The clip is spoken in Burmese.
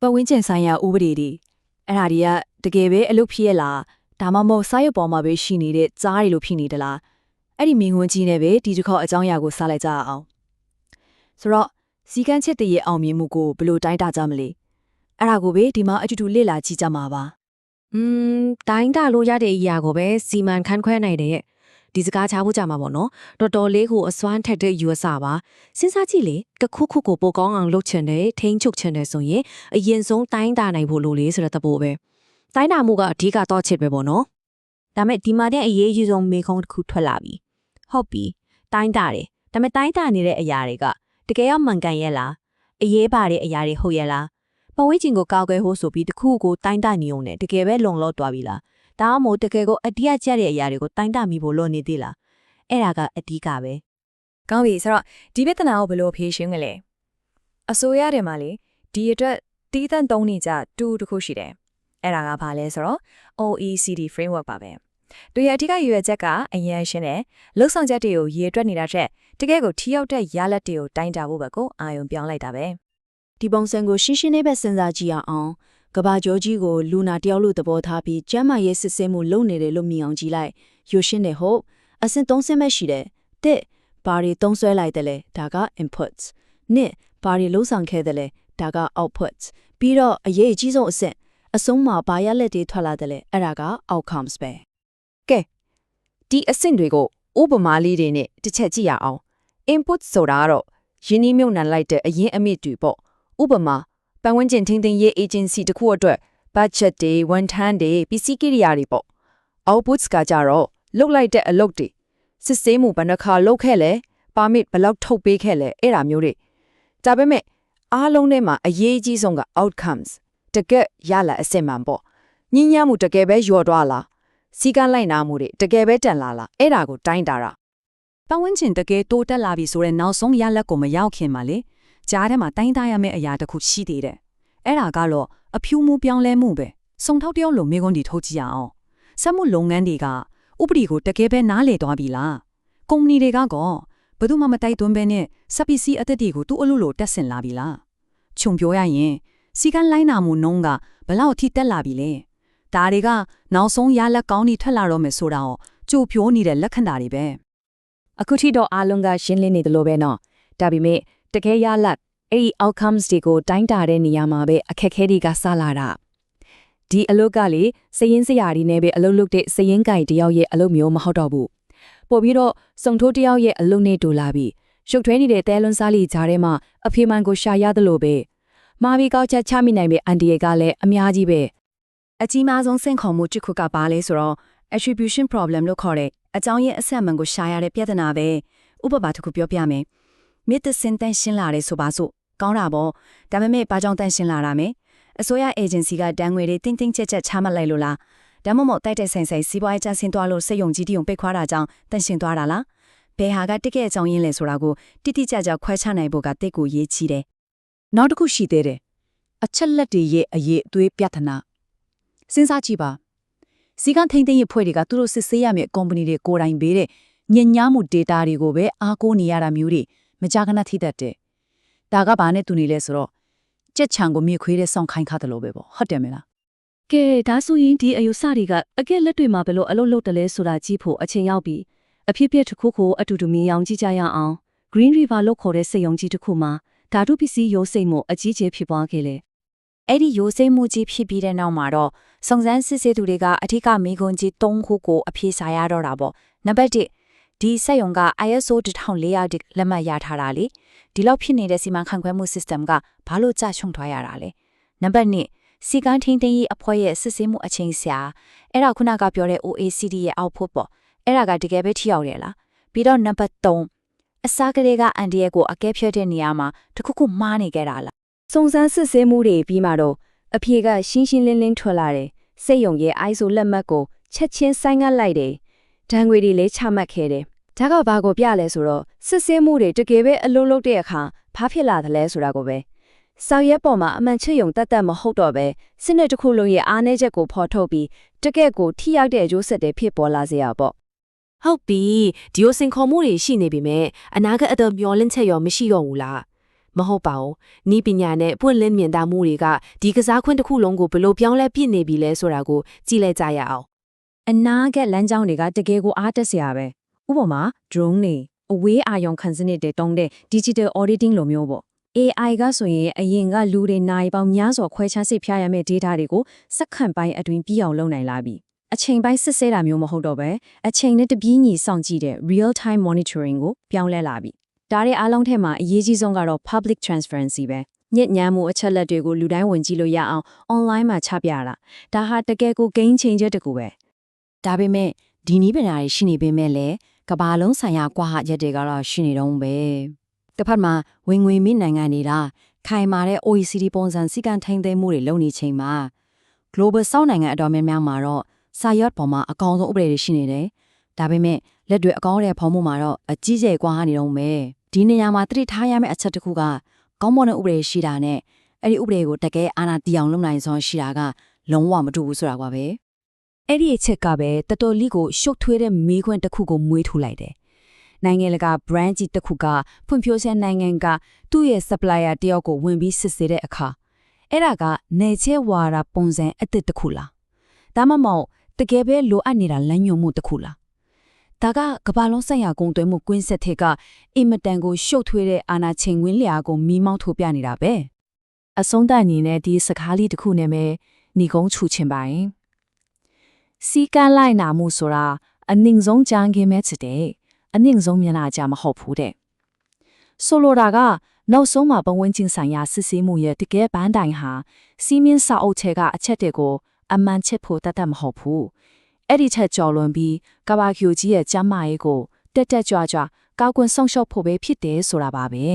ပတ်ဝန်းကျင်ဆိုင်ရာဥပဒေတွေအဲ့ဒါတွေကတကယ်ပဲအလုပ်ဖြစ်ရလားဒါမှမဟုတ်စာရုပ်ပေါ်မှာပဲရှိနေတဲ့ကြားတွေလို့ဖြစ်နေသလားအဲ့ဒီမင်းငွန်းကြီးနဲ့ပဲဒီတစ်ခေါက်အကြောင်းအရာကိုစလိုက်ကြအောင်ဆိုတော့စီကန်းချက်တည်းရဲ့အောင်မြင်မှုကိုဘယ်လိုတိုင်းတာကြမလဲအဲ့ဒါကိုပဲဒီမှာအတူတူလေ့လာကြည့်ကြမှာပါอืมတိုင်းတာလို့ရတဲ့အရာကိုပဲစီမံခန့်ခွဲနိုင်တဲ့ ဒီစကားချဖို့ကြမှာပေါ့နော်တော်တော်လေးကိုအစွမ်းထက်တဲ့ယူအစပါစဉ်းစားကြည့်လေတစ်ခုခုကိုပိုကောင်းအောင်လုပ်ချင်တယ်ထိန်းချုပ်ချင်တယ်ဆိုရင်အရင်ဆုံးတိုင်းတာနိုင်ဖို့လိုလေဆိုတဲ့သဘောပဲတိုင်းတာမှုကအဓိကတော့ချစ်ပဲပေါ့နော်ဒါမဲ့ဒီမှာတဲ့အရေးကြီးဆုံးမေခုံးတစ်ခုထွက်လာပြီဟုတ်ပြီတိုင်းတာတယ်ဒါမဲ့တိုင်းတာနေတဲ့အရာတွေကတကယ်ရောမှန်ကန်ရဲ့လားအရေးပါတဲ့အရာတွေဟုတ်ရဲ့လားပဝိချင်းကိုကောက်ွယ်ဖို့ဆိုပြီးတစ်ခုကိုတိုင်းတာနေုံနဲ့တကယ်ပဲလုံလောက်သွားပြီလား ဒါမှမဟုတ်တကယ်ကိုအတိအကျတဲ့အရာတွေကိုတိုင်းတာမိဖို့လိုနေသေးလားအဲ့ဒါကအဓိကပဲကောင်းပြီဆိုတော့ဒီပြဿနာကိုဘယ်လိုဖြေရှင်းကြလဲအစိုးရတယ်မှာလေဒီအတွက်တီးတန့်သုံးနေကြတူတစ်ခုရှိတယ်အဲ့ဒါကဘာလဲဆိုတော့ OECD framework ပါပဲသူရဲ့အဓိကရည်ရွယ်ချက်ကအရင်ရှင်းတယ်လှုပ်ဆောင်ချက်တွေကိုရည်တွက်နေတာချက်တကယ်ကိုထိရောက်တဲ့ရလဒ်တွေကိုတိုင်းတာဖို့ဘက်ကိုအာရုံပြောင်းလိုက်တာပဲဒီပုံစံကိုရှင်းရှင်းလေးပဲစဉ်းစားကြည့်ရအောင် ကဘာကျော်ကြီးကိုလူနာတယောက်လို့သဘောထားပြီးကျမ်းမာရေးစစ်ဆေးမှုလုပ်နေတယ်လို့မြင်အောင်ကြည့်လိုက်ယူရှင်းတယ်ဟုတ်အဆင့်၃ဆင့်ပဲရှိတယ်တစ်ဘာတွေသုံးဆွဲလိုက်တယ်လဲဒါက inputs နှစ်ဘာတွေလှုပ်ဆောင်ခဲ့တယ်လဲဒါက outputs ပြီးတော့အရေးအကြီးဆုံးအဆင့်အဆုံးမှာဘာရလက်တွေထွက်လာတယ်လဲအဲ့ဒါက outcomes ပဲဒီအဆင့်တွေကိုဥပမာလေးတွေနဲ့တစ်ချက်ကြည့်ရအောင် input ဆိုတာကတော့ယင်းနှီးမြုပ်နှံလိုက်တဲ့အရင်အမြင့်တွေပေါ့ဥပမာ ပတ်ဝန်းကျင်ထိန်းသိမ်းရေး agency တစ်ခုအတွက် budget တွေဝန်ထမ်းတွေပစ္စည်းကိရိယာတွေပေါ့ outputs ကကြတော့လုတ်လိုက်တဲ့အလုပ်တွေစစ်ဆေးမှုဘယ်နှခါလုပ်ခဲ့လဲ permit ဘယ်လောက်ထုတ်ပေးခဲ့လဲအဲ့ဒါမျိုးတွေဒါပေမဲ့အားလုံးထဲမှာအရေးကြီးဆုံးက outcomes တကယ်ရလာအစစ်မှန်ပေါ့ညဉ့်ညမ်းမှုတကယ်ပဲလျော်သွားလားစီကန်းလိုက်နာမှုတွေတကယ်ပဲတန်လာလားအဲ့ဒါကိုတိုင်းတာတာပတ်ဝန်းကျင်တကယ်တိုးတက်လာပြီဆိုတဲ့နောက်ဆုံးရလက်ကိုမရောက်ခင်မှာလေ ကြားထဲမှာတိုင်းသားရမယ့်အရာတစ်ခုရှိသေးတယ်။အဲ့ဒါကတော့အဖြူမှုပြောင်းလဲမှုပဲ။စုံထောက်တယောက်လိုမိကွန်းဒီထုတ်ကြည့်ရအောင်။စက်မှုလုပ်ငန်းတွေကဥပဒေကိုတကယ်ပဲနားလည်သွားပြီလား။ကုမ္ပဏီတွေကကောဘယ်သူမှမတိုက်သွင်းဘဲနဲ့စပစ္စည်းအသက်တွေကိုသူ့အလိုလိုတက်ဆင်လာပြီလား။ခြုံပြောရရင်စီကန်းလိုင်းနာမှုနှုံးကဘလောက်အထိတက်လာပြီလဲ။ဒါတွေကနောက်ဆုံးရလက်ကောင်းတွေထွက်လာတော့မယ်ဆိုတာကိုကြိုပြောနေတဲ့လက္ခဏာတွေပဲ။အခုထိတော့အားလုံးကရှင်းလင်းနေတယ်လို့ပဲနော်ဒါပေမဲ့ တကယ်ရလတ်အဲ့ဒီ outcomes တွေကိုတိုင်းတာတဲ့နေရာမှာပဲအခက်အခဲတွေကစလာတာဒီအလုပ်ကလေစည်ရင်းစရာတွေနဲ့ပဲအလုပ်လုပ်တဲ့စည်ရင်းကြိုင်တယောက်ရဲ့အလုပ်မျိုးမဟုတ်တော့ဘူးပို့ပြီးတော့စုံထိုးတယောက်ရဲ့အလုပ်နဲ့တူလာပြီးရှုပ်ထွေးနေတဲ့တဲလွန်စားလီကြားထဲမှာအဖေမှန်ကိုရှာရသလိုပဲမာဘီကောက်ချက်ချမိနိုင်ပေအန်ဒီယေကလည်းအများကြီးပဲအကြီးမားဆုံးစင့်ခေါ်မှုတစ်ခုကဘာလဲဆိုတော့ attribution problem လို့ခေါ်တဲ့အကြောင်းရင်းအဆက်အမှန်ကိုရှာရတဲ့ပြဿနာပဲဥပမာတစ်ခုပြောပြမယ် မြစ်တစင်တန်ရှင်းလာတယ်ဆိုပါစို့ကောင်းတာပေါ့ဒါပေမဲ့ဘာကြောင့်တန်ရှင်းလာတာမဲအစိုးရ agency ကတန်းငွေတွေတင်းတင်းကြပ်ကြပ်ချမှတ်လိုက်လို့လားဒါမှမဟုတ်တိုက်တဲ့ဆိုင်ဆိုင်စီးပွားရေးကျဆင်းသွားလို့စက်ယုံကြီးတီုံပိတ်ခွာတာကြောင့်တန်ရှင်းသွားတာလားဘယ်ဟာကတိကျအကြောင်းရင်းလဲဆိုတာကိုတိတိကျကျခွဲခြားနိုင်ဖို့ကတိတ်ကိုရေးချီတယ်နောက်တစ်ခုရှိသေးတယ်အချက်လက်တွေရဲ့အရေးအသွေးပြဿနာစဉ်းစားကြည့်ပါစီကံထိန်းသိမ်းရေးဖွဲ့တွေကသူတို့စစ်ဆေးရမယ့်ကုမ္ပဏီတွေကိုယ်တိုင်ပေးတဲ့ညဉ့်ညမ်းမှု data တွေကိုပဲအားကိုးနေရတာမျိုးတွေ မကြာခဏထိတတ်တယ်ဒါကဘာနဲ့တူနေလဲဆိုတော့ကြက်ချံကိုမြေခွေးတဲ့စောင့်ခိုင်းခါတယ်လို့ပဲပေါ့ဟုတ်တယ်မလားကဲဒါဆိုရင်ဒီအယူဆတွေကအကဲလက်တွေမှာဘယ်လိုအလုပ်လုပ်တယ်လဲဆိုတာကြည့်ဖို့အချိန်ရောက်ပြီအဖြစ်ပြက်တစ်ခုကိုအတူတူမြင်အောင်ကြည့်ကြရအောင် Green River လို့ခေါ်တဲ့စက်ရုံကြီးတစ်ခုမှာဓာတုပစ္စည်းရိုးစိတ်မှုအကြီးကျယ်ဖြစ်ပွားခဲ့လေအဲ့ဒီရိုးစိမ့်မှုကြီးဖြစ်ပြီးတဲ့နောက်မှာတော့စုံစမ်းစစ်ဆေးသူတွေကအထူးကမိခွန်းကြီး၃ခုကိုအပြေစာရတော့တာပေါ့နံပါတ်1 ဒီစက်ရုံက ISO 1400လက်မှတ်ရထားတာလေဒီလောက်ဖြစ်နေတဲ့စီမံခန့်ခွဲမှု system ကဘာလို့ကြာရှုံသွားရတာလဲနံပါတ်2စီကန်းထင်းထင်းရေးအဖွဲ့ရဲ့စစ်ဆေးမှုအချိန်ဆရာအဲ့ဒါခုနကပြောတဲ့ OECD ရဲ့ output ပေါ့အဲ့ဒါကတကယ်ပဲထိရောက်တယ်လားပြီးတော့နံပါတ်3အစားကလေးကအန်ဒီရဲ့ကိုအကဲဖြတ်တဲ့နေရာမှာတခုခုမှားနေကြတာလားစုံစမ်းစစ်ဆေးမှုတွေပြီးမှတော့အဖြေကရှင်းရှင်းလင်းလင်းထွက်လာတယ်။စိတ်ယုံရဲ့ ISO လက်မှတ်ကိုချက်ချင်းဆိုင်းငံ့လိုက်တယ်။ဒဏ်ငွေတွေလည်းချမှတ်ခဲ့တယ်။ ဒါကဘာကိုပြလဲဆိုတော့စစ်ဆေးမှုတွေတကယ်ပဲအလုံးလုံးတဲ့အခါဘာဖြစ်လာသလဲဆိုတာကိုပဲ။ဆောက်ရက်ပေါ်မှာအမှန်ချစ်ယုံတတ်တတ်မဟုတ်တော့ပဲစနစ်တစ်ခုလုံးရဲ့အားနည်းချက်ကိုဖော်ထုတ်ပြီးတကယ့်ကိုထိရောက်တဲ့အကျိုးဆက်တွေဖြစ်ပေါ်လာစေရပေါ့ဟုတ်ပြီဒီလိုစင်ခေါ်မှုတွေရှိနေပြီမဲ့အနာဂတ်အတော်မျောလင့်ချက်ရောမရှိတော့ဘူးလားမဟုတ်ပါဘူးနီးပညာနဲ့ပွင့်လင်းမြင်သာမှုတွေကဒီကစားခွင့်တစ်ခုလုံးကိုဘယ်လိုပြောင်းလဲပြစ်နေပြီလဲဆိုတာကိုကြည့်လိုက်ကြရအောင်အနာဂတ်လမ်းကြောင်းတွေကတကယ်ကိုအားတက်စရာပဲ ဥပမာ drone တွေအဝေးအာရုံခံစနစ်တွေတုံးတဲ့ digital auditing လိုမျိုးပေါ့ AI ကဆိုရင်အရင်ကလူတွေနိုင်ပေါင်းများစွာခွဲခြားစိတ်ဖျားရမယ့် data တွေကိုစက္ကန့်ပိုင်းအတွင်းပြီးအောင်လုပ်နိုင်လာပြီအချိန်ပိုင်းစစ်ဆေးတာမျိုးမဟုတ်တော့ပဲအချိန်နဲ့တပြေးညီစောင့်ကြည့်တဲ့ real time monitoring ကိုပြောင်းလဲလာပြီဒါတွေအားလုံးထဲမှာအရေးကြီးဆုံးကတော့ public transparency ပဲညစ်ညမ်းမှုအချက်လက်တွေကိုလူတိုင်းဝင်ကြည့်လို့ရအောင် online မှာချပြတာဒါဟာတကယ်ကို game changer တကူပဲဒါပေမဲ့ဒီနီးပညာတွေရှိနေပေမဲ့လည်း ကဘာလုံးဆိုင်ရာကွာဟရက်တွေကတော့ရှိနေတော့ပဲတစ်ဖက်မှာဝင်ငွေမိနိုင်ငံနေတာခိုင်မာတဲ့ OECD ပုံစံစည်းကမ်းထိန်းသိမ်းမှုတွေလုပ်နေချိန်မှာ global စောင့်နိုင်ငံအတော်များများမှာတော့စာရွက်ပေါ်မှာအကောင်ဆုံးဥပဒေတွေရှိနေတယ်ဒါပေမဲ့လက်တွေအကောင်းတဲ့ဖော်မှုမှာတော့အကြီးကျယ်ကွာဟနေတော့ပဲဒီနေရာမှာတတိထားရမယ့်အချက်တစ်ခုကကောင်းမွန်တဲ့ဥပဒေရှိတာနဲ့အဲ့ဒီဥပဒေကိုတကယ်အာဏာတည်အောင်လုပ်နိုင်စွမ်းရှိတာကလုံးဝမတူဘူးဆိုတာကွာပဲ အဲ့ဒီအချက်ကပဲတော်တော်လေးကိုရှုပ်ထွေးတဲ့မေးခွန်းတစ်ခုကိုမွေးထုတ်လိုက်တယ်။နိုင်ငံလက brand ကြီးတစ်ခုကဖွံ့ဖြိုးဆဲနိုင်ငံကသူ့ရဲ့ supplier တယောက်ကိုဝင်ပြီးစစ်ဆေးတဲ့အခါအဲ့ဒါကနေချဲဝါရာပုံစံအသစ်တစ်ခုလား။ဒါမှမဟုတ်တကယ်ပဲလိုအပ်နေတာလမ်းညွှန်မှုတစ်ခုလား။ဒါကကမ္ဘာလုံးဆိုင်ရာကုန်သွယ်မှုကွင်းဆက်ထက်ကအင်မတန်ကိုရှုပ်ထွေးတဲ့အာနာချိန်ဝင်းလျာကိုမီးမောင်းထိုးပြနေတာပဲ။အဆုံးသတ်အနေနဲ့ဒီစကားလေးတစ်ခုနဲ့ပဲညီကုန်းချူချင်ပါရင် စီကန်းလိုက်နာမှုဆိုတာအနည်းဆုံးကြမ်းခင်းမဲ့စစ်တဲ့အနည်းဆုံးမျက်နှာကြမဟုတ်ဘူးတဲ့ဆိုလိုတာကနောက်ဆုံးမှာပတ်ဝန်းကျင်ဆိုင်ရာစစ်ဆေးမှုရဲ့တကယ်ပန်းတိုင်ဟာစီးမင်းစာအုပ်ထဲကအချက်တွေကိုအမှန်ချစ်ဖို့တတ်တတ်မဟုတ်ဘူးအဲ့ဒီချက်ကြော်လွန်ပြီးကဘာကျူကြီးရဲ့ကျမ်းမာရေးကိုတက်တက်ကြွကြွကောက်ကွန်ဆောင်ရှော့ဖို့ပဲဖြစ်တယ်ဆိုတာပါပဲ